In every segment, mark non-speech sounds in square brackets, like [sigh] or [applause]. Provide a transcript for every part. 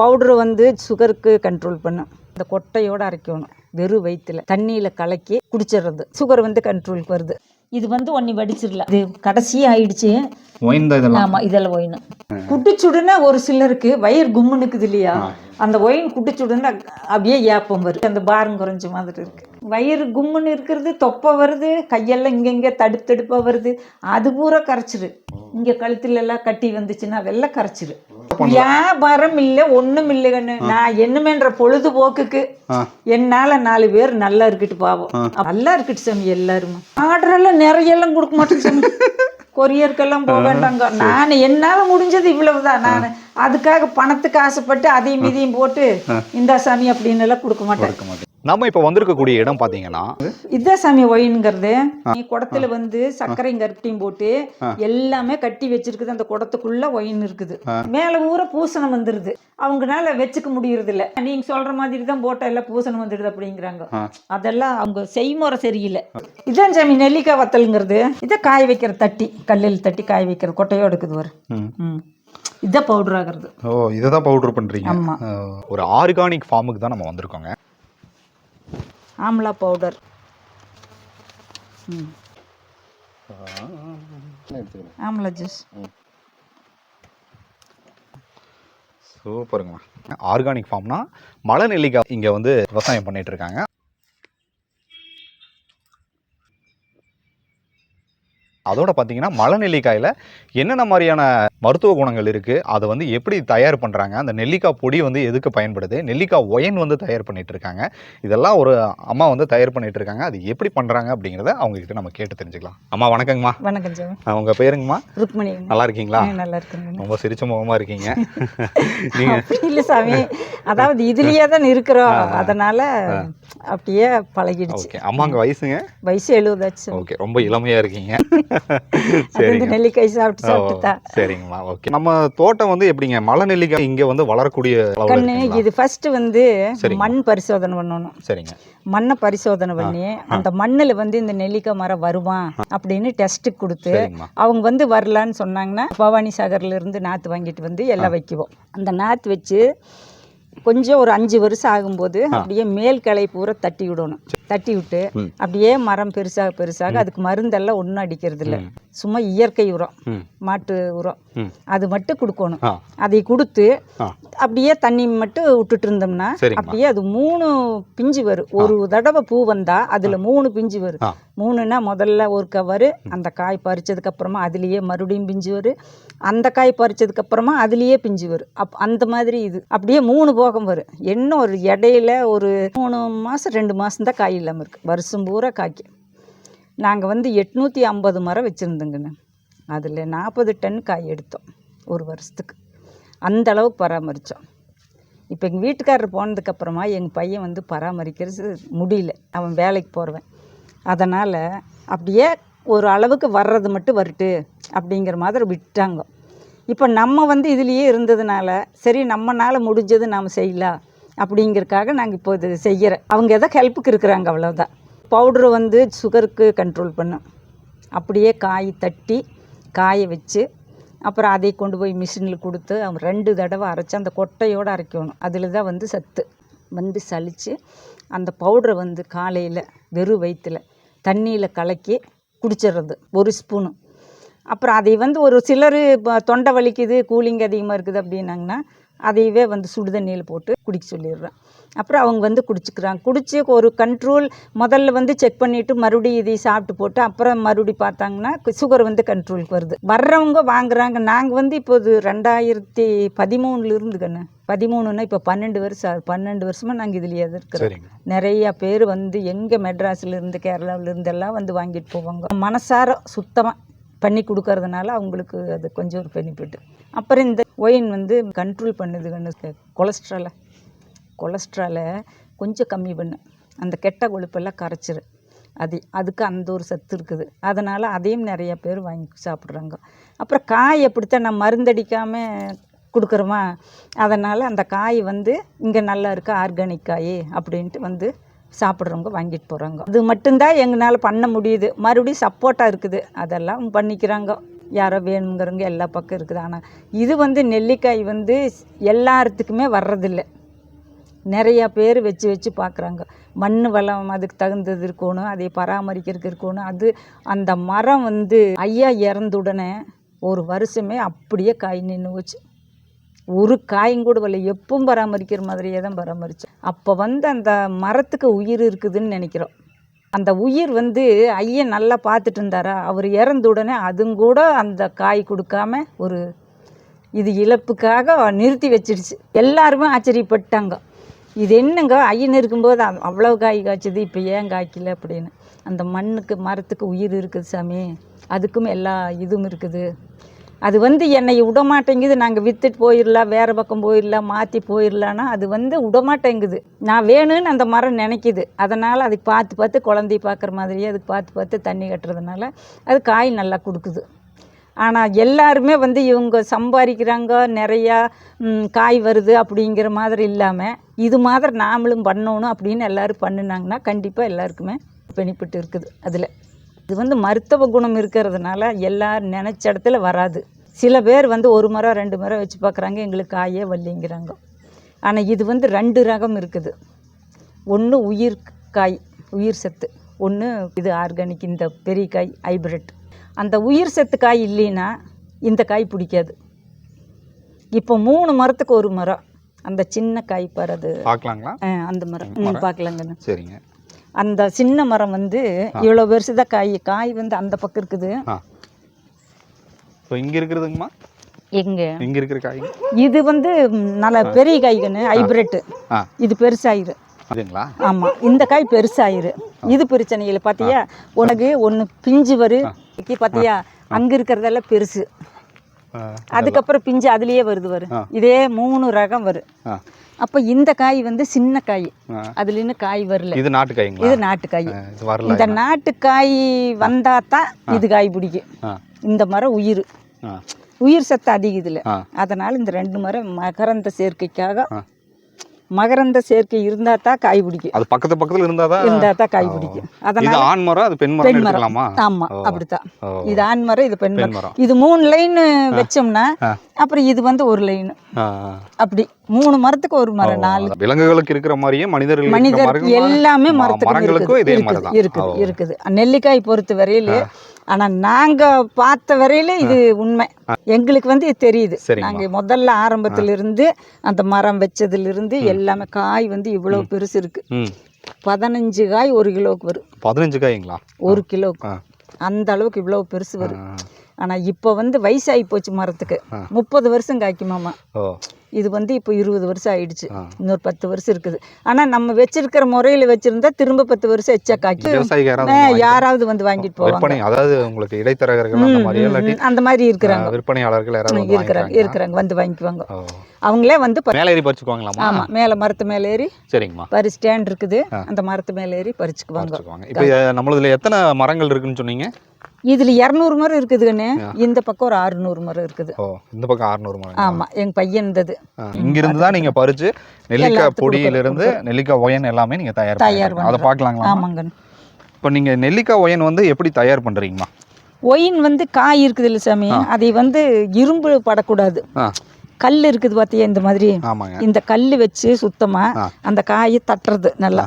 Powder வந்து சுகருக்கு control பண்ணும் இந்த கொட்டையோடு அரைக்கணும். வெறும் வயிற்றுல தண்ணியில் கலக்கி குடிச்சிடுறது. சுகர் வந்து கண்ட்ரோலுக்கு வருது. இது வந்து ஒன்னி வடிச்சிடல. இது கடைசி ஆயிடுச்சு. தான் இதெல்லாம். ஆமா இதெல்லாம் ஒயின். குட்டிச்சுடுனா ஒரு சிலருக்கு வயிறு கும்முனுக்குது இல்லையா அந்த ஒயின் குட்டிச்சுடுனா அப்படியே ஏப்பம் வருது. அந்த பாரம் குறைஞ்ச மாதிரி இருக்கு. வயிறு கும்முன்னு இருக்கிறது தொப்பை வருது கையெல்லாம் இங்க இங்க தடுப்பு தடுப்பா வருது. அது பூரா கரைச்சிரு. இங்க கழுத்துல எல்லாம் கட்டி வந்துச்சுன்னா அதெல்லாம் கரைச்சிரு. வியாபாரம் இல்லை ஒண்ணும் இல்லை கண்ணு. நான் என்னமேன்ற பொழுதுபோக்குக்கு. என்னால நாலு பேர் நல்லா இருக்கட்டு பாவம். நல்லா இருக்கட்டு சாமி எல்லாருமே. ஆர்டர் எல்லாம் நிறைய எல்லாம் கொடுக்க மாட்டேன் சாமி. [laughs] கொரியருக்கெல்லாம் போக வேண்டாங்க நான் என்னால முடிஞ்சது இவ்வளவுதான். நான் அதுக்காக பணத்துக்கு ஆசைப்பட்டு அதையும் இதையும் போட்டு இந்த சாமி அப்படின்னு எல்லாம் கொடுக்க மாட்டேன். நம்ம இப்போ வந்திருக்கக்கூடிய இடம் பார்த்தீங்கன்னா இதான் சாமி ஒயின்ங்கிறது நீ குடத்துல வந்து சர்க்கரையும் கருப்பட்டியும் போட்டு எல்லாமே கட்டி வச்சிருக்குது. அந்த குடத்துக்குள்ள ஒயின் இருக்குது. மேல ஊற பூசணம் வந்துருது. அவங்கனால வச்சுக்க முடியறது இல்ல நீங்க சொல்ற மாதிரி தான் போட்டா எல்லாம் பூசணம் வந்துடுது அப்படிங்கிறாங்க. அதெல்லாம் அவங்க செய்முறை சரியில்லை. இதான் சாமி நெல்லிக்காய் வத்தலுங்கிறது. இதை காய வைக்கிற தட்டி கல்லில் தட்டி காய வைக்கிற கொட்டையோட இருக்குது ஒரு இதான் பவுடர் ஆகிறது ஓ இதை தான் பவுடர் பண்ணுறீங்க ஆமா. ஒரு ஆர்கானிக் ஃபார்முக்கு தான் நம்ம வந்திருக்கோங்க. ஆம்லா பவுடர் ஆம்லா ஜூஸ் சூப்பருங்கம்மா. ஆர்கானிக் ஃபார்ம்னா மலை நெல்லிக்காய் இங்கே வந்து விவசாயம் பண்ணிட்டு இருக்காங்க. அதோட பார்த்தீங்கன்னா மலை நெல்லிக்காயில் என்னென்ன மாதிரியான மருத்துவ குணங்கள் இருக்குது அதை வந்து எப்படி தயார் பண்ணுறாங்க அந்த நெல்லிக்காய் பொடி வந்து எதுக்கு பயன்படுது? நெல்லிக்காய் ஒயன் வந்து தயார் பண்ணிட்டு இருக்காங்க இதெல்லாம் ஒரு அம்மா வந்து தயார் பண்ணிட்டு இருக்காங்க அது எப்படி பண்ணுறாங்க அப்படிங்கிறத அவங்க கிட்ட நம்ம கேட்டு தெரிஞ்சுக்கலாம். அம்மா வணக்கங்கம்மா. வணக்கம் சாமி உங்க பேருங்கம்மா. ருக்மணி. நல்லா இருக்கீங்களா? நல்லா இருக்குங்க. ரொம்ப சிரிச்ச முகமா இருக்கீங்க. [laughs] நீங்க அப்படி இல்லை சாமி. அதாவது இதுலயே தான் இருக்கிறோம். அதனால அப்படியே பழகிடுச்சு. ஓகே. அம்மாங்க வயசுங்க? வயசு எழுபதாச்சு ஓகே. ரொம்ப இளமையா இருக்கீங்க. சரிங்க. நெல்லிக்காய் சாப்பிட்டு ஓ, சாப்பிட்டு தான் சரிங்கம்மா ஓகே. நம்ம தோட்டம் வந்து எப்படிங்க? மலை நெல்லிக்காய் இங்க வந்து வளரக்கூடிய கண்ணு? இது ஃபர்ஸ்ட் வந்து. மண் பரிசோதனை பண்ணணும். சரிங்க. மண்ணை பரிசோதனை பண்ணி அந்த மண்ணுல வந்து இந்த நெல்லிக்காய் மரம் வருமா அப்படின்னு டெஸ்ட்டுக்கு கொடுத்து அவங்க வந்து வரலான்னு சொன்னாங்கன்னா பவானி சாகர்ல இருந்து நாற்று வாங்கிட்டு வந்து எல்லாம் வைக்குவோம். அந்த நாற்று வச்சு கொஞ்சம் ஒரு அஞ்சு வருஷம் ஆகும்போது அப்படியே மேல் கிளை பூரா தட்டி விடணும். தட்டி விட்டு. அப்படியே மரம் பெருசாக பெருசாக அதுக்கு மருந்தெல்லாம் ஒன்றும் அடிக்கிறது இல்லை. சும்மா இயற்கை உரம் மாட்டு உரம். அது மட்டும் கொடுக்கணும். அதை கொடுத்து அப்படியே தண்ணி மட்டும் விட்டுட்டு இருந்தோம்னா. அப்படியே அது மூணு பிஞ்சு வரும். ஒரு தடவை பூ வந்தா அதுல மூணு பிஞ்சு வரும். மூணுன்னா முதல்ல ஒரு கவர் அந்த காய் பறிச்சதுக்கு அப்புறமா அதுலயே மறுபடியும் பிஞ்சு வரும் அந்த காய் பறிச்சதுக்கு அப்புறமா அதுலயே பிஞ்சு வரும். அப் அந்த மாதிரி இது. அப்படியே மூணு போகம் வரும் இன்னும் ஒரு இடையில ஒரு மூணு மாதம் ரெண்டு மாசம் தான் காய் இல்லாமல் இருக்குது வருஷம் பூரா காய்க்கு நாங்கள் வந்து எட்நூற்றி ஐம்பது மரம் வச்சிருந்தோங்கண்ணே. அதில் நாற்பது டன் காய் எடுத்தோம் ஒரு வருஷத்துக்கு. அந்த அளவுக்கு பராமரித்தோம் இப்போ எங்கள் வீட்டுக்காரர் போனதுக்கப்புறமா எங்கள் பையன் வந்து பராமரிக்கிறது முடியல. அவன் வேலைக்கு போகிறவன் அதனால் அப்படியே ஒரு அளவுக்கு வர்றது மட்டும் வரட்டு அப்படிங்கிற மாதிரி விட்டாங்க. இப்போ நம்ம வந்து இதுலேயே இருந்ததுனால சரி நம்மனால் முடிஞ்சது நாம் செய்யலாம் அப்படிங்கிறக்காக நாங்கள் இப்போ இது செய்கிறேன் அவங்க எதோ ஹெல்ப்புக்கு இருக்கிறாங்க அவ்வளோதான் பவுட்ரு வந்து சுகருக்கு கண்ட்ரோல் பண்ணும். அப்படியே காய் தட்டி காய வச்சு அப்புறம் அதை கொண்டு போய் மிஷினில் கொடுத்து அவங்க ரெண்டு தடவை அரைச்சி அந்த கொட்டையோடு அரைக்கணும். அதில் தான் வந்து சத்து. வந்து சலித்து அந்த பவுடரை வந்து காலையில் வெறும் வயிற்றில் தண்ணியில் கலக்கி குடிச்சிடுறது. ஒரு ஸ்பூனு அப்புறம் அதை வந்து ஒரு சிலர் இப்போ தொண்டை வலிக்குது கூலிங் அதிகமாக இருக்குது அப்படின்னாங்கன்னா அதையவே வந்து சுடு தண்ணியில் போட்டு குடிக்க சொல்லிடுறேன். அப்புறம் அவங்க வந்து குடிச்சுக்கிறாங்க. குடிச்சு ஒரு கண்ட்ரோல் முதல்ல வந்து செக் பண்ணிவிட்டு மறுபடியும் இதை சாப்பிட்டு போட்டு அப்புறம் மறுபடி பார்த்தாங்கன்னா சுகர் வந்து கண்ட்ரோலுக்கு வருது. வர்றவங்க வாங்குறாங்க. நாங்கள் வந்து இப்போ இது ரெண்டாயிரத்தி பதிமூணுல இருந்து கண்ணு பதிமூணுன்னா இப்போ பன்னெண்டு வருஷம். பன்னெண்டு வருஷமாக நாங்கள் இதுலேயே தான் இருக்கிறோம். நிறைய பேர் வந்து எங்கே மெட்ராஸ்ல இருந்து கேரளாவுல இருந்து எல்லாம் வந்து வாங்கிட்டு போவாங்க. மனசார சுத்தமாக பண்ணி கொடுக்கறதுனால அவங்களுக்கு அது கொஞ்சம் ஒரு பெனிஃபிட் அப்புறம் இந்த ஒயின் வந்து கண்ட்ரோல் பண்ணுது கண்ணு கொலஸ்ட்ராலை கொலஸ்ட்ராலை கொஞ்சம் கம்மி பண்ணு. அந்த கெட்ட கொழுப்பெல்லாம் கரைச்சிரு. அது அதுக்கு அந்த ஒரு சத்து இருக்குது. அதனால் அதையும் நிறைய பேர் வாங்கி சாப்பிட்றாங்க. அப்புறம் காய் அப்படித்தான் நம்ம மருந்தடிக்காமல் கொடுக்குறோமா? அதனால் அந்த காய் வந்து இங்கே நல்லா இருக்கா? ஆர்கானிக் காய் அப்படின்ட்டு வந்து சாப்பிட்றவங்க வாங்கிட்டு போகிறாங்க அது மட்டும்தான் எங்களால் பண்ண முடியுது. மறுபடியும் சப்போர்ட்டாக இருக்குது. அதெல்லாம் பண்ணிக்கிறாங்க. யாரோ வேணுங்கிறவங்க எல்லா பக்கம் இருக்குது. ஆனால் இது வந்து நெல்லிக்காய் வந்து எல்லாத்துக்குமே வர்றதில்ல. நிறையா பேர் வச்சு வச்சு பார்க்குறாங்க மண் வளம் அதுக்கு தகுந்தது இருக்கணும் அதை பராமரிக்கிறதுக்கு இருக்கணும். அது அந்த மரம் வந்து ஐயா இறந்த உடனே ஒரு வருஷமே அப்படியே காய் நின்று போச்சு ஒரு காயும் கூட வரல. எப்பவும் பராமரிக்கிற மாதிரியே தான் பராமரித்தோம் அப்போ வந்து அந்த மரத்துக்கு உயிர் இருக்குதுன்னு நினைக்கிறோம். அந்த உயிர் வந்து ஐயன் நல்லா பார்த்துட்டு இருந்தாரா? அவர் இறந்த உடனே அதுவும் கூட அந்த காய் கொடுக்காம ஒரு இது இழப்புக்காக நிறுத்தி வச்சிடுச்சு. எல்லாருமே ஆச்சரியப்பட்டாங்க. இது என்னங்க? ஐயன் இருக்கும்போது அவ்வளோ காய் காய்ச்சது இப்போ ஏன் காய்க்கல அப்படின்னு. அந்த மண்ணுக்கு மரத்துக்கு உயிர் இருக்குது சாமி. அதுக்கும் எல்லா இதுவும் இருக்குது. அது வந்து என்னை விடமாட்டேங்குது நாங்கள் விற்றுட்டு போயிடலாம் வேறு பக்கம் போயிடலாம் மாற்றி போயிடலான்னா அது வந்து விடமாட்டேங்குது நான் வேணும்னு அந்த மரம் நினைக்கிது. அதனால் அதுக்கு பார்த்து பார்த்து குழந்தைய பார்க்குற மாதிரியே அதுக்கு பார்த்து பார்த்து தண்ணி கட்டுறதுனால அது காய் நல்லா கொடுக்குது. ஆனால் எல்லாருமே வந்து இவங்க சம்பாதிக்கிறாங்க நிறையா காய் வருது அப்படிங்கிற மாதிரி இல்லாமல் இது மாதிரி நாமளும் பண்ணணும் அப்படின்னு எல்லாரும் பண்ணுனாங்கன்னா கண்டிப்பாக எல்லாருக்குமே பெனிஃபிட் இருக்குது அதில். இது வந்து மருத்துவ குணம் இருக்கிறதுனால எல்லாரும் நினச்ச இடத்துல வராது. சில பேர் வந்து ஒரு மரம் ரெண்டு மரம் வச்சு பார்க்குறாங்க எங்களுக்கு காயே வரலைங்கிறாங்க ஆனால் இது வந்து ரெண்டு ரகம் இருக்குது. ஒன்று உயிர் காய் உயிர் சத்து. ஒன்று இது ஆர்கானிக் இந்த பெரிய காய் ஹைப்ரிட் அந்த உயிர் சத்து காய் இல்லைன்னா இந்த காய் பிடிக்காது. இப்போ மூணு மரத்துக்கு ஒரு மரம். அந்த சின்ன காய் பாரு அது பார்க்கலாங்களா அந்த மரம். பார்க்கலாங்கண்ணு சரிங்க. அந்த சின்ன மரம் வந்து இவ்வளோ பெருசு தான் காய் காய் வந்து அந்த பக்கம் இருக்குது. இங்கே இருக்கிறதுங்கம்மா? எங்க? இங்கே இருக்கிற காய். இது வந்து நல்ல பெரிய காய்கன்னு ஹைப்ரிட் இது பெருசாயிரு. அதுங்களா ஆமாம் இந்த காய் பெருசாயிரு. இது பிரச்சனை இல்லை பார்த்தியா உனக்கு ஒன்று பிஞ்சு வரு. பார்த்தியா அங்கே இருக்கிறதெல்லாம் பெருசு. அதுக்கப்புறம் பிஞ்சு அதுலேயே வருது வரும். இதே மூணு ரகம் வரும் அப்போ இந்த காய் வந்து சின்ன காய். அதுல இன்னும் காய் வரல. இது நாட்டு காய்ங்களா இது வரல இந்த நாட்டுக்காய் வந்தா தான் இது காய் பிடிக்கும். இந்த மரம் உயிர். உயிர் சத்து அதிகம் இதில். அதனால் இந்த ரெண்டு மரம் மகரந்த சேர்க்கைக்காக. மகரந்த சேர்க்கை இருந்தால் தான் காய் பிடிக்கும். அது பக்கத்து பக்கத்துல இருந்தாதான் இருந்தால் தான் காய் பிடிக்கும். இது அதனால் ஆண் மரம் அது பெண் மரம் பெண் மரம். ஆமாம் அப்படித்தான். இது ஆண் மரம் இது பெண் மரம். இது மூணு லைன் வச்சோம்னா. அப்புறம் இது வந்து ஒரு லைன் அப்படி மூணு மரத்துக்கு ஒரு. மரம் நாலு. விலங்குகளுக்கு இருக்கிற மாதிரியே மனிதர்கள் மனிதர் எல்லாமே மரத்துக்கு தான். இருக்குது ஓ. இருக்குது. நெல்லிக்காய் பொறுத்த வரையில ஆனா நாங்க பார்த்த வரையில இது உண்மை. எங்களுக்கு வந்து இது தெரியுது. சரிங்கம்மா. நாங்க முதல்ல ஆரம்பத்துல இருந்து அந்த மரம் வச்சதுல இருந்து எல்லாமே காய் வந்து இவ்வளவு பெருசு இருக்கு. ம். பதினஞ்சு காய் ஒரு கிலோவுக்கு வரும். பதினஞ்சு காய்ங்களா? ஒரு கிலோவுக்கு. அந்த அளவுக்கு இவ்வளவு பெருசு வரும். ஆ. ஆனா இப்போ வந்து வயசாகி போச்சு மரத்துக்கு. முப்பது வருஷம் காய்க்குமாமா. ஓ. இது வந்து இப்போ இருபது வருஷம் ஆயிடுச்சு. இன்னொரு பத்து வருஷம் இருக்குது. ஆனா நம்ம வச்சிருக்கிற முறையில வச்சிருந்தா திரும்ப பத்து வருஷம் எச்சா விவசாயிக்கு யாராவது வந்து வாங்கிட்டு போவாங்க. அதாவது உங்களுக்கு இடைத்தரகர்கள் அந்த மாதிரி இருக்கிறாங்க. விற்பனையாளர்கள் இருக்கிறாங்க இருக்கிறாங்க வந்து வாங்கிக்குவாங்க. அவங்களே வந்து மேலே ஏறி பறிச்சுக்குவாங்களாமா ஆமா மேல மரத்து மேல ஏறி சரிங்கம்மா. பறி ஸ்டாண்ட் இருக்குது. அந்த மரத்து மேல ஏறி பறிச்சுக்குவாங்க. இப்போ நம்மளதுல எத்தனை மரங்கள் இருக்குன்னு சொன்னீங்க? இதுல இரநூறு மரம் இருக்குதுன்னு இந்த பக்கம் ஒரு அறுநூறு மரம் இருக்குது. ஓ இந்த பக்கம் 600 மரம் ஆமா எங்க பையன் இருந்தது. இங்கிருந்து தான் நீங்க பறிச்சு நெல்லிக்காய் பொடியிலிருந்து நெல்லிக்காய் ஒயன் எல்லாமே நீங்க தயார் தயார் அதை பார்க்கலாங்களா? ஆமாங்க இப்போ நீங்க நெல்லிக்காய் ஒயன் வந்து எப்படி தயார் பண்றீங்கம்மா? ஒயின் வந்து காய் இருக்குது இல்லை சாமி அதை வந்து இரும்பு படக்கூடாது. கல் இருக்குது பார்த்தியா இந்த மாதிரி? இந்த கல் வச்சு சுத்தமா ஆ. அந்த காயை தட்டுறது நல்லா.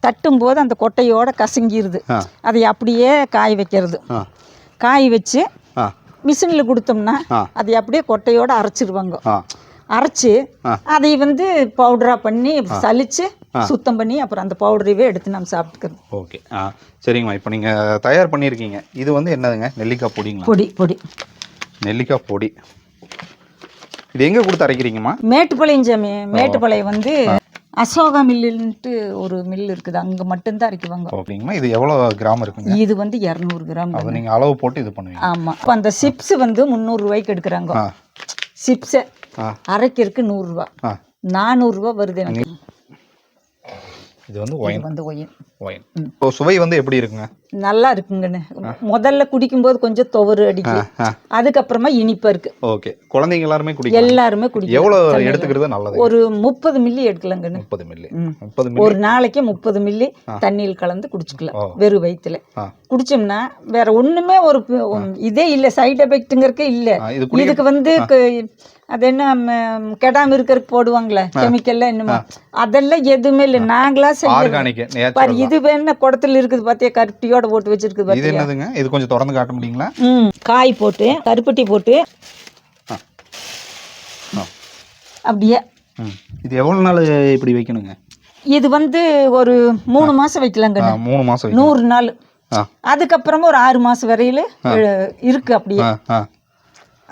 தட்டும் போது அந்த கொட்டையோட கசங்கிருது. ஆ. அதை அப்படியே காய வைக்கிறது. காய வச்சு மிஷினில் கொடுத்தோம்னா. அதை அப்படியே கொட்டையோட அரைச்சிருவாங்க. ஆ. அரைச்சி. அதை வந்து பவுடரா பண்ணி சலிச்சு சுத்தம் பண்ணி அப்புறம் அந்த பவுடரையே எடுத்து நம்ம சாப்பிட்டுக்கிறது. ஓகே. சரிங்கம்மா. இப்போ நீங்க தயார் பண்ணியிருக்கீங்க. இது வந்து என்னதுங்க? நெல்லிக்காய் பொடிங்களா? பொடி பொடி. நெல்லிக்காய் பொடி. இது எங்க கொடுத்து அரைக்கிறீங்கம்மா? மேட்டுப்பாளையம் சாமி மேட்டுப்பாளையம் வந்து அசோகா மில்லுன்ட்டு ஒரு மில் இருக்குது. அங்கே மட்டும்தான் அரைக்குவாங்க ஓகேங்கம்மா இது எவ்வளோ கிராம் இருக்குங்க? இது வந்து இரநூறு கிராம் அதை நீங்க அளவு போட்டு இது பண்ணுவீங்க. ஆமாம் இப்போ அந்த சிப்ஸ் வந்து முந்நூறுரூவாய்க்கு எடுக்கிறாங்க. சிப்ஸை அரைக்கிறதுக்கு நூறுரூவா நானூறுரூவா வருது எனக்கு. இது வந்து ஒயின். வந்து ஒயின். ஒயின் இப்போ சுவை வந்து எப்படி இருக்குங்க? நல்லா இருக்குங்கண்ணே. முதல்ல குடிக்கும்போது கொஞ்சம் துவறு அடிக்கும் அதுக்கப்புறமா இனிப்பா இருக்கு. ஓகே. குழந்தைங்க எல்லாருமே குடிக்கலாம் எல்லாருமே குடிக்கும் எவ்வளோ எடுத்துக்கிறது நல்லது? ஒரு முப்பது மில்லி எடுக்கலாங்கண்ணே. முப்பது மில்லி. முப்பது மில்லி. ஒரு நாளைக்கு முப்பது மில்லி தண்ணியில் கலந்து குடிச்சுக்கலாம். வெறும் வயிற்றுல குடிச்சோம்னா வேற ஒண்ணுமே ஒரு இதே இல்லை. சைடு எஃபெக்ட்டுங்கிறக்கே இல்லை. இதுக்கு வந்து அது என்ன கெடாம இருக்கிறதுக்கு போடுவாங்களே கெமிக்கல்லாம் என்னமோ. அதெல்லாம் எதுவுமே இல்லை. நாங்களா செய்ய ஆர்கானிக் பாரு இது வேணா குடத்துல இருக்குது பாத்தியா? கருப்பட்டியோட போட்டு வச்சிருக்குது இது என்னதுங்க? இது கொஞ்சம் திறந்து காட்ட முடியுங்களா? ம் காய் போட்டு கருப்பட்டி போட்டு. அப்படியே. இது எவ்வளோ நாள் இப்படி வைக்கணுங்க? இது வந்து ஒரு மூணு மாசம் வைக்கலாங்க. மூணு வைக்கணும். நூறு நாள். அதுக்கப்புறமா ஒரு ஆறு மாசம் வரையில இருக்கு அப்படியே.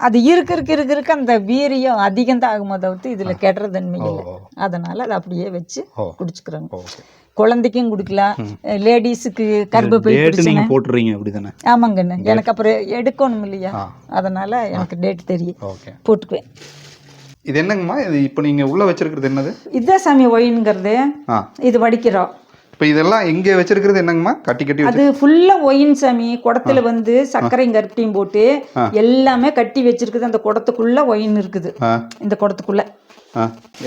அது இருக்க இருக்க இருக்க இருக்க அந்த வீரியம் அதிகம் தான் ஆகுமோ தவிர்த்து இதுல கெடுற தன்மை இல்லை. அதனால அதை அப்படியே வச்சு. குடிச்சுக்கிறாங்க. குழந்தைக்கும் குடிக்கலாம் லேடிஸுக்கு கர்ப்பப்பை நீங்கள் போட்டுறீங்க அப்படி தானே ஆமாங்கண்ணே எனக்கு அப்புறம் எடுக்கணும் இல்லையா. அதனால எனக்கு டேட் தெரியும். போட்டுக்குவேன். இது என்னங்கம்மா? இது இப்போ நீங்கள் உள்ளே வச்சிருக்கிறது என்னது? இதுதான் சாமி ஒயின்ங்கிறது. இது வடிக்கிறோம். இப்போ இதெல்லாம் இங்கே வச்சிருக்கிறது என்னங்கம்மா? கட்டி கட்டி அது ஃபுல்லா ஒயின் சாமி. குடத்துல வந்து சர்க்கரையும் கருப்பட்டியும் போட்டு எல்லாமே கட்டி வச்சிருக்குது. அந்த குடத்துக்குள்ள ஒயின் இருக்குது. இந்த குடத்துக்குள்ள.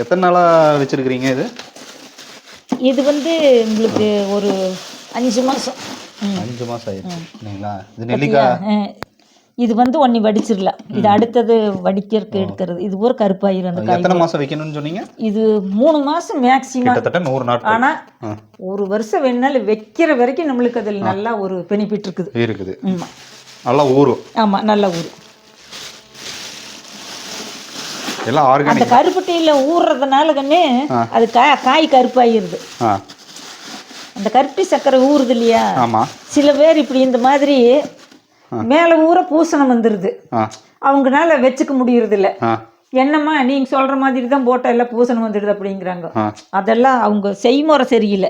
எத்தனை நாளாக வச்சிருக்கிறீங்க இது? இது வந்து உங்களுக்கு ஒரு அஞ்சு மாசம். ம். அஞ்சு மாதம் ஆயிடுச்சு. இல்லைங்களா? இது நெல்லிக்காய் இது வந்து ஒன்னு வடிச்சிடலாம் இது அடுத்தது வடிக்கிறதுக்கு எடுக்கிறது. இது ஒரு கருப்பாயிரும் அந்த காய் எத்தனை மாதம் வைக்கணும்னு சொன்னீங்க? இது மூணு மாசம் மேக்சிமம் கிட்டத்தட்ட நூறு நாட்கள். ஆனா. ஒரு வருஷம் வேணாலும் வைக்கிற வரைக்கும் நம்மளுக்கு அதில் நல்லா ஒரு பெனிஃபிட் இருக்குது. இருக்குது. ஆமா. நல்லா ஊறும். ஆமா நல்ல ஊர் எல்லாம் அந்த ஆர்கானிக் கருப்பட்டியில ஊறுறதுனால கண்ணு அது காய் காய் கருப்பாயிருது. அந்த கருப்பட்டி சர்க்கரை ஊறுது இல்லையா? சில பேர் இப்படி இந்த மாதிரி மேலே ஊற பூசணம் வந்துடுது அவங்கனால வச்சுக்க முடியறது இல்ல என்னம்மா நீங்க சொல்ற மாதிரி தான் போட்டா எல்லாம் பூசணம் வந்துடுது அப்படிங்கிறாங்க. அதெல்லாம் அவங்க செய்முறை சரியில்லை.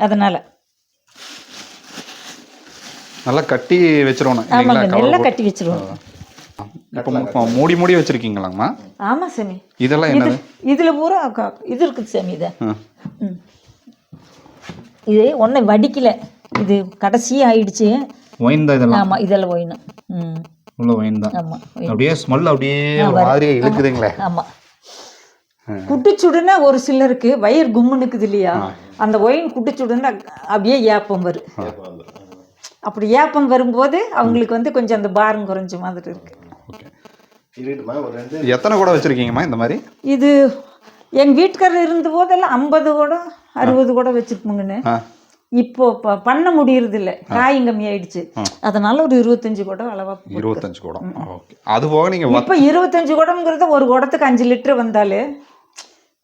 அதனால. நல்லா கட்டி வச்சிருவோம் ஆமாங்க நல்லா கட்டி வச்சிருவோம் இப்போ மூடி மூடி வச்சிருக்கீங்களாங்கம்மா? ஆமா சாமி. இதெல்லாம் இது என்னது? இதுல பூரா இது இருக்குது சாமி இதை. இது ஒன்றும் வடிக்கல. இது கடைசி ஆயிடுச்சு. ஒயின் தான் இதெல்லாம். ஆமா இதெல்லாம் ஒயினும் ம். உள்ள ஒயின் தான். ஆமா அப்படியே ஸ்மெல் அப்படியே ஒரு மாதிரி இழுக்குதுங்களே. ஆமா. குட்டிச்சுடுனா ஒரு சிலருக்கு வயிறு கும்முனுக்குது இல்லையா? அந்த ஒயின் குட்டிச்சுடுனா அப்படியே ஏப்பம் வரும். அப்படி ஏப்பம் வரும்போது அவங்களுக்கு வந்து கொஞ்சம் அந்த பாரம் குறைஞ்ச மாதிரி இருக்கு. ஓகே. எத்தனை கூட வச்சிருக்கீங்கம்மா இந்த மாதிரி? இது எங்க வீட்டுக்காரர் இருந்த போதெல்லாம் ஐம்பது கூட அறுபது கூட வச்சிருப்போங்கன்னு இப்போ பண்ண முடியறது இல்ல காயும் கம்மி ஆயிடுச்சு அதனால ஒரு இருபத்தஞ்சு குடம் அளவா இருபத்தஞ்சு குடம். ஓகே. அது போக நீங்கள் இப்போ இருபத்தஞ்சு குடம்ங்கிறது ஒரு குடத்துக்கு அஞ்சு லிட்டர் வந்தாலே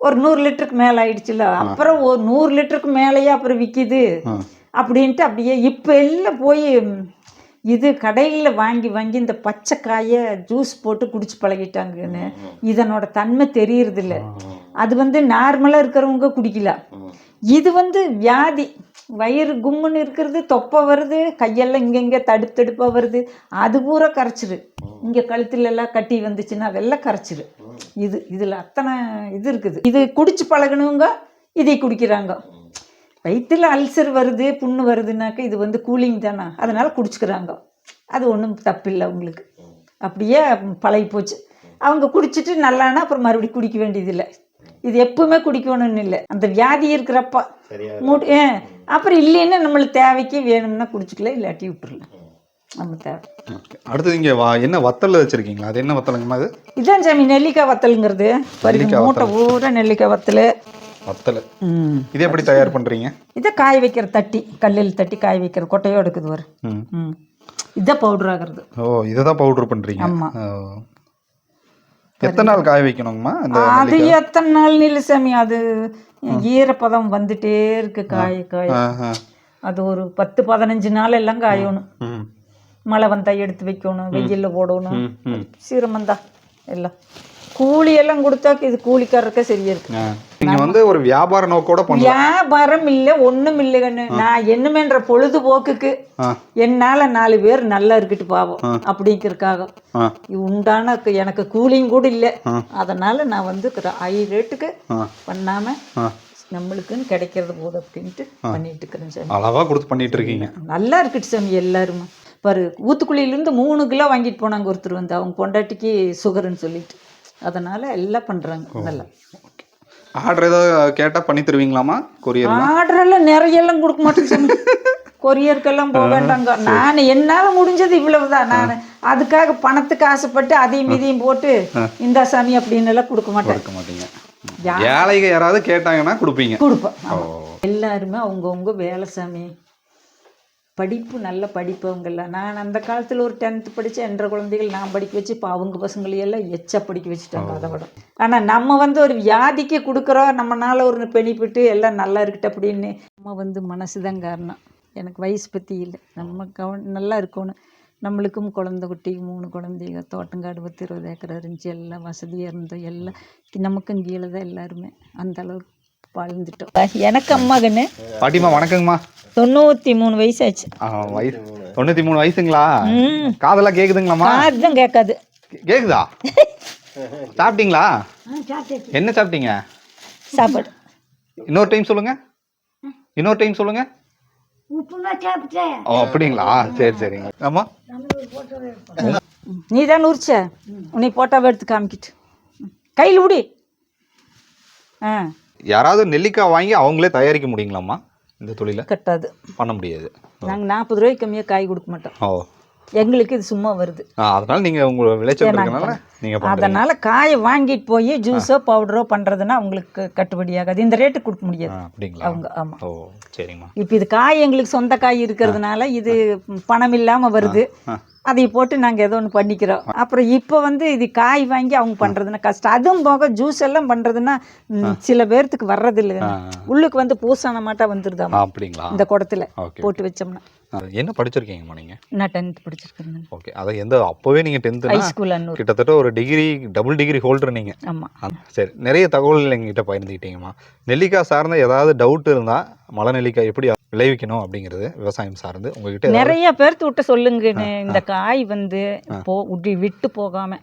ஒரு நூறு லிட்டருக்கு மேலே ஆயிடுச்சுல. அப்புறம் ஒரு நூறு லிட்டருக்கு மேலேயே அப்புறம் விற்கிது அப்படின்ட்டு அப்படியே இப்போ எல்லாம் போய் இது கடையில் வாங்கி வாங்கி இந்த பச்சை காயை ஜூஸ் போட்டு குடிச்சு பழகிட்டாங்கன்னு இதனோட தன்மை தெரியறதில்ல. அது வந்து நார்மலாக இருக்கிறவங்க குடிக்கலாம் இது வந்து வியாதி. வயிறு கும்முன்னு இருக்கிறது தொப்பை வருது கையெல்லாம் இங்கே இங்கே தடுப்பு தடுப்பாக வருது. அது பூரா கரைச்சிரு. இங்கே கழுத்துல எல்லாம் கட்டி வந்துச்சுன்னா அதெல்லாம் கரைச்சிரு. இது இதில் அத்தனை இது இருக்குது. இது குடிச்சு பழகணுங்க இதை குடிக்கிறாங்க. வயிற்றுல அல்சர் வருது புண்ணு வருதுனாக்க இது வந்து கூலிங் தானே? அதனால குடிச்சுக்கிறாங்க. அது ஒன்றும் தப்பில்லை அவங்களுக்கு அப்படியே பழகி போச்சு. அவங்க குடிச்சிட்டு நல்லானா அப்புறம் மறுபடியும் குடிக்க வேண்டியதில்லை. இது எப்பவுமே குடிக்கணும்னு இல்லை. அந்த வியாதி இருக்கிறப்ப மூடி ஆ, அப்புறம் இல்லைன்னா நம்மளுக்கு தேவைக்கு வேணும்னா குடிச்சுக்கலாம் இல்லாட்டி விட்டுறலாம். நம்ம தேவை. அடுத்தது இங்கே வா என்ன வத்தல் வச்சிருக்கீங்களா? அது என்ன வத்தலுங்கம்மா அது? இதான் சாமி நெல்லிக்காய் வத்தலுங்கிறது. மூட்டை பூரா நெல்லிக்காய் வத்தல். வத்தல். இது எப்படி தயார் பண்ணுறீங்க இதை காய வைக்கிற தட்டி கல்லில் தட்டி காய வைக்கிற கொட்டையோடு இருக்குது ஒரு இதான் பவுடர் ஆகிறது ஓ இதை தான் பவுட்ரு பண்ணுறீங்க ஆமா. எத்தனை நாள் காய வைக்கணுங்கம்மா அது எத்தனை நாள் நில்லு சாமி? அது ஈரப்பதம் வந்துட்டே இருக்கு காய காய. அது ஒரு பத்து பதினஞ்சு நாள் எல்லாம் காயணும். மழை வந்தா எடுத்து வைக்கணும் வெயில்ல போடணும். ம் ம். சிரமந்தா எல்லாம். கூலி எல்லாம் கொடுத்தாக்க இது கூலிக்காரருக்கே சரியா இருக்கு. நீங்க வந்து ஒரு வியாபார நோக்கோட வியாபாரம் இல்லை ஒண்ணும் இல்லை கண்ணு. நான் என்னமேன்ற பொழுதுபோக்குக்கு என்னால நாலு பேர் நல்லா இருக்கட்டு பாவம் இது உண்டான எனக்கு கூலிங் கூட இல்லை. அதனால நான் வந்து ஹை ரேட்டுக்கு. பண்ணாம நம்மளுக்குன்னு கிடைக்கிறது போதும் அப்படின்ட்டு பண்ணிட்டு இருக்கிறேன் சாமி. அளவாக கொடுத்து பண்ணிட்டு இருக்கீங்க. நல்லா இருக்குது சாமி எல்லாருமே. பாரு ஊத்துக்குழியிலேருந்து மூணு கிலோ வாங்கிட்டு போனாங்க ஒருத்தர் வந்து. அவங்க பொண்டாட்டிக்கு சுகர்னு சொல்லிட்டு. அதனால எல்லாம் பண்ணுறாங்க நல்லா. ஆர்டர் ஏதாவது கேட்டால் பண்ணி தருவீங்களாமா கொரியர் ஆர்டர் எல்லாம் நிறைய எல்லாம் கொடுக்க மாட்டேன் சாமி. கொரியருக்கெல்லாம் போக வேண்டாங்க. நான் என்னால் முடிஞ்சது இவ்வளவுதான். நான் அதுக்காக பணத்துக்கு ஆசைப்பட்டு அதையும் இதையும் போட்டு இந்த சாமி அப்படின்னு எல்லாம் கொடுக்க மாட்டேன். கொடுக்க மாட்டீங்க. ஏழைங்க யாராவது கேட்டாங்கன்னா கொடுப்பீங்க. கொடுப்பேன். எல்லாருமே அவங்கவுங்க வேலை சாமி. படிப்பு நல்ல படிப்பவங்கெல்லாம் நான் அந்த காலத்தில் ஒரு டென்த்து படித்த என்ற குழந்தைகள் நான் படிக்க வச்சு இப்போ அவங்க பசங்களையெல்லாம் எச்சா படிக்க வச்சுட்டாங்க அதை விட. ஆனால் நம்ம வந்து ஒரு வியாதிக்கு கொடுக்குறோம் நம்மனால ஒரு பெனிஃபிட்டு எல்லாம் நல்லா இருக்கட்டும் அப்படின்னு. நம்ம வந்து மனசு தான் காரணம். எனக்கு வயசு பற்றி இல்லை. நம்ம கவன் நல்லா இருக்கணும். நம்மளுக்கும் குழந்தை குட்டி மூணு குழந்தைங்க தோட்டங்காடு பத்து இருபது ஏக்கர் இருந்துச்சு எல்லாம் வசதியாக இருந்தோம் எல்லாம் நமக்கும் கீழே தான் எல்லாருமே. அந்த அளவுக்கு வாழ்ந்துட்டோம். எனக்கு அம்மாகன்னு பாட்டிமா வணக்கங்கம்மா. தொண்ணூற்றி மூணு வயசாச்சு. ஆ, வயசு தொண்ணூற்றி மூணு வயசுங்களா காதெல்லாம் கேக்குதுங்களாம்மா? அதுதான் கேட்காது கேக்குதா? [laughs] சாப்பிட்டீங்களா? என்ன சாப்பிட்டீங்க? சாப்பாடு. இன்னொரு டைம் சொல்லுங்க. இன்னொரு டைம் சொல்லுங்க. ஓ அப்படிங்களா? சரி சரிங்க. ஆமா நீ தான் உரிச்ச உன்னை போட்டாவை எடுத்து காமிக்கிட்டு. கையில் விடி ஆ. யாராவது நெல்லிக்காய் வாங்கி அவங்களே தயாரிக்க முடியுங்களாம்மா இந்த தொழிலை? கட்டாது. பண்ண முடியாது. நாங்கள் நாற்பது ரூபாய்க்கு கம்மியாக காய் கொடுக்க மாட்டோம். ஓ. எங்களுக்கு இது சும்மா வருது. அதனால நீங்க உங்க விளைச்சல் நீங்க அதனால் காயை வாங்கிட்டு போய் ஜூஸோ பவுடரோ பண்ணுறதுன்னா அவங்களுக்கு கட்டுப்படியாகாது இந்த ரேட்டுக்கு கொடுக்க முடியாது. அப்படிங்களா? அவங்க ஆமாம் ஓ சரிங்கம்மா இப்போ இது காய் எங்களுக்கு சொந்த காய் இருக்கிறதுனால இது பணம் இல்லாமல் வருது. அதை போட்டு நாங்கள் ஏதோ ஒன்று பண்ணிக்கிறோம். அப்புறம் இப்போ வந்து இது காய் வாங்கி அவங்க பண்ணுறதுன்னா கஷ்டம். அதுவும் போக ஜூஸ் எல்லாம் பண்ணுறதுன்னா சில பேர்த்துக்கு வர்றதில்லை. ஆ, உள்ளுக்கு வந்து பூசான மாட்டா வந்துருதாம்? ஆ, அப்படிங்களா? இந்த குடத்துல போட்டு வச்சோம்னா. என்ன படிச்சிருக்கீங்கம்மா நீங்க? நான் டென்த் படிச்சிருக்கேன் ஓகே அதை எந்த அப்போவே நீங்க ஹை டென்த்து ஸ்கூல் அன்னூர். கிட்டத்தட்ட ஒரு டிகிரி டபுள் டிகிரி ஹோல்டர் நீங்க. ஆமாம் ஆ, சரி நிறைய தகவல்கள் எங்ககிட்ட பகிர்ந்துக்கிட்டீங்கம்மா நெல்லிக்காய் சார்ந்த ஏதாவது டவுட் இருந்தால் மலை நெல்லிக்காய் எப்படி விளைவிக்கணும் அப்படிங்கிறது விவசாயம் சார்ந்து உங்ககிட்ட நிறைய பேர்த்து விட்டு சொல்லுங்க இந்த காய் வந்து போ விட்டு விட்டு போகாம.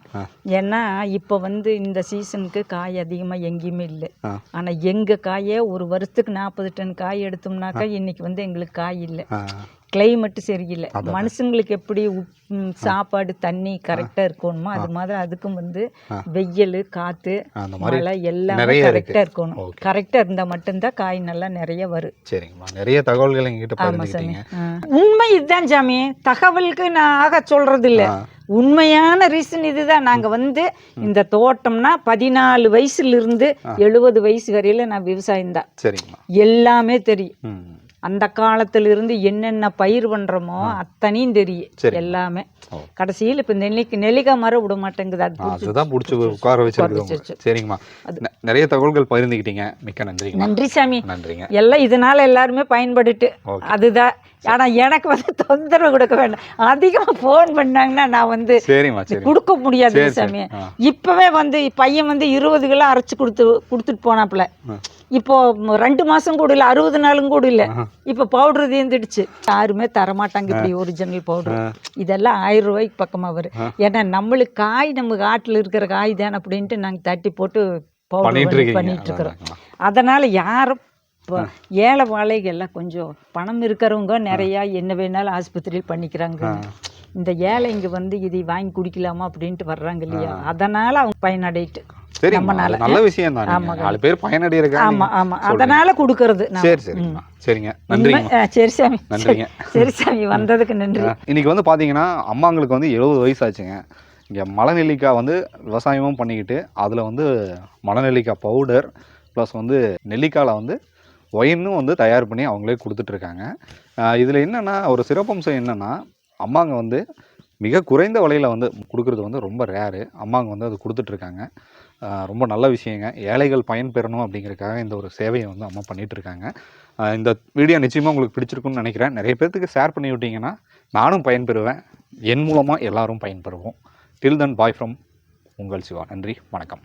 ஏன்னா இப்போ வந்து இந்த சீசனுக்கு காய் அதிகமாக எங்கேயுமே இல்லை. ஆனா எங்க காயே ஒரு வருஷத்துக்கு நாற்பது டன் காய் எடுத்தோம்னாக்கா இன்னைக்கு வந்து எங்களுக்கு காய் இல்லை. கிளைமேட்டு சரியில்லை. மனுஷங்களுக்கு எப்படி சாப்பாடு தண்ணி கரெக்டாக இருக்கணுமோ அது மாதிரி அதுக்கும் வந்து வெயில் காற்று மழை எல்லாமே. கரெக்டாக இருக்கணும். கரெக்டாக இருந்தால் மட்டும்தான் காய் நல்லா நிறைய வரும். சரிங்கம்மா. நிறைய தகவல்கள் எங்ககிட்ட ஆமா சாமி. உண்மை இதுதான் சாமி. தகவலுக்கு நான் ஆக சொல்றது இல்ல. உண்மையான ரீசன் இதுதான். நாங்க வந்து இந்த தோட்டம்னா பதினாலு வயசுல இருந்து எழுபது வயசு வரையில நான் விவசாயம் தான். எல்லாமே தெரியும். அந்த காலத்துல இருந்து என்னென்ன பயிர் பண்றோமோ அத்தனையும் தெரியும். எல்லாமே. கடைசியில் இப்ப நெல்லிக்கு நெல்லிக்காய் மரம் விட மாட்டேங்குது. அது அதுதான் பிடிச்சி உட்கார உங்களுக்கு சரிங்கம்மா. நிறைய தகவல்கள் பகிர்ந்துக்கிட்டீங்க. மிக்க நன்றிங்கம்மா. நன்றி சாமி. நன்றிங்க. எல்லாம் இதனால எல்லாருமே பயன்படுட்டு அதுதான். ஆனா எனக்கு வந்து தொந்தரவு கொடுக்க வேண்டாம். அதிகமா ஃபோன் பண்ணாங்கன்னா நான் வந்து கொடுக்க முடியாது சாமி. இப்பவே வந்து பையன் வந்து இருபது கிலோ அரைச்சு கொடுத்து கொடுத்துட்டு போனாப்புல. இப்போ ரெண்டு மாசம் கூட இல்ல அறுபது நாளும் கூட இல்ல. இப்போ பவுடர் தீர்ந்துடுச்சு யாருமே தரமாட்டாங்க இப்படி ஒரிஜினல் பவுடர் இதெல்லாம் ஆயிரம் ரூபாய்க்கு பக்கமா வரும் ஏன்னா நம்மளுக்கு காய் நம்ம காட்டுல இருக்கிற காய் தானே அப்படின்ட்டு நாங்க தட்டி போட்டு பண்ணிட்டு இருக்கிறோம் அதான், அதனால யாரும் இப்போ ஏழை வாழைகள் எல்லாம் கொஞ்சம் பணம் இருக்கிறவங்க நிறையா என்ன வேணாலும் ஆஸ்பத்திரியில் பண்ணிக்கிறாங்க. இந்த ஏழைங்க வந்து இதை வாங்கி குடிக்கலாமா அப்படின்ட்டு வர்றாங்க இல்லையா? அதனால அவங்க பயனடையிட்டு சரிங்கம்மா அது நல்ல விஷயம் தான். நாலு பேர் பயனடைகிறாங்க ஆமா ஆமா. அதனால கொடுக்கறது சரி சரிங்கம்மா சரிங்க. நன்றிங்க. ஆ, சரி சாமி. சரி, நன்றிங்க. சரி சாமி வந்ததுக்கு நன்றி. இன்னைக்கு வந்து பார்த்தீங்கன்னா அம்மாங்களுக்கு வந்து எழுபது வயசு ஆச்சுங்க இங்கே மலை நெல்லிக்காய் வந்து விவசாயமும் பண்ணிக்கிட்டு அதில் வந்து மலை நெல்லிக்காய் பவுடர் ப்ளஸ் வந்து நெல்லிக்காயில் வந்து ஒயினும் வந்து தயார் பண்ணி அவங்களே கொடுத்துட்ருக்காங்க இதில் என்னென்னா ஒரு சிறப்பம்சம் என்னென்னா அம்மாங்க வந்து மிக குறைந்த விலையில் வந்து கொடுக்குறது வந்து ரொம்ப ரேரு அம்மாங்க வந்து அது கொடுத்துட்ருக்காங்க. ரொம்ப நல்ல விஷயங்க. ஏழைகள் பயன்பெறணும் அப்படிங்கிறதுக்காக இந்த ஒரு சேவையை வந்து அம்மா பண்ணிகிட்ருக்காங்க இந்த வீடியோ நிச்சயமாக உங்களுக்கு பிடிச்சிருக்குன்னு நினைக்கிறேன். நிறைய பேர்த்துக்கு ஷேர் பண்ணி விட்டிங்கன்னா நானும் பயன்பெறுவேன் என் மூலமாக எல்லாரும் பயன்பெறுவோம் டில் தன் பாய் ஃப்ரம் உங்கள் சிவா. நன்றி. வணக்கம்.